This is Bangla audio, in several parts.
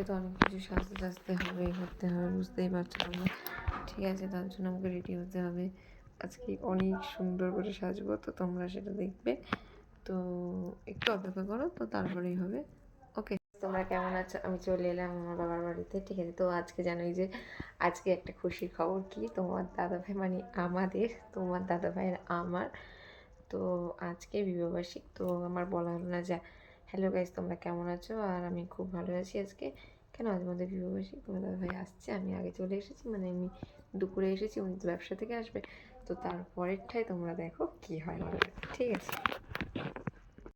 আজকে তো অনেক কিছু সাজতে সাজতে হবে, করতে হবে, বুঝতেই পারছ তোমরা। ঠিক আছে, তার জন্য আমাকে রেডি হতে হবে। আজকে অনেক সুন্দর করে সাজবো, তো তোমরা সেটা দেখবে। তো একটু অপেক্ষা করো, তো তারপরেই হবে। ওকে তোমরা কেমন আছো? আমি চলে এলাম আমার বাবার বাড়িতে, ঠিক আছে? তো আজকে জানোই যে, আজকে একটা খুশির খবর কি? তোমার দাদা ভাই মানে আমাদের, তোমার দাদা ভাইয়ের আমার। তো আজকে বিবাহবার্ষিক, তো আমার বলা হলো না, যে হ্যালো গাইজ তোমরা কেমন আছো? আর আমি খুব ভালো আছি আজকে। কেন, আজ আমাদের বিবাহবার্ষিক? তোমার দাদাভাই আসছে, আমি আগে চলে এসেছি মানে আমি দুপুরে এসেছি, উনি তো ব্যবসা থেকে আসবে। তো তারপরেরটাই তোমরা দেখো কি হয় আমাদের ঠিক আছে।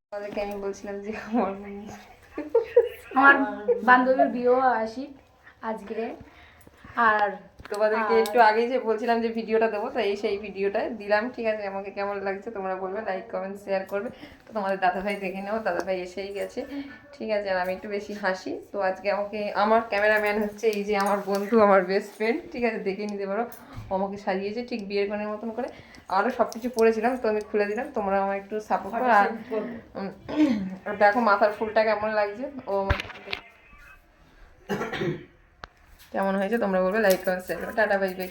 তোমাদেরকে আমি বলছিলাম যে আমার আমার বান্ধবীর বিয়েও আসি আজকে। আর তোমাদেরকে একটু আগেই যে বলছিলাম যে ভিডিওটা দেবো তো এই সেই ভিডিওটা দিলাম ঠিক আছে? আমাকে কেমন লাগছে তোমরা বলবে লাইক কমেন্ট শেয়ার করবে। তো তোমাদের দাদাভাই দেখে নেও দাদাভাই এসেই গেছে ঠিক আছে? আর আমি একটু বেশি হাসি। তো আজকে আমাকে আমার ক্যামেরাম্যান হচ্ছে এই যে আমার বন্ধু আমার বেস্ট ফ্রেন্ড ঠিক আছে? দেখে নিতে পারো। আমাকে সাজিয়েছে ঠিক বিয়ের গানের মতন করে। আরও সব কিছু পড়েছিলাম তো আমি খুলে দিলাম তোমরা আমার একটু সাপোর্ট করো। আর দেখো মাথার ফুলটা কেমন লাগছে। ও কেমন হয়েছে তোমরা বলবে লাইক কমেন্ট শেয়ার করো। Tata bye bye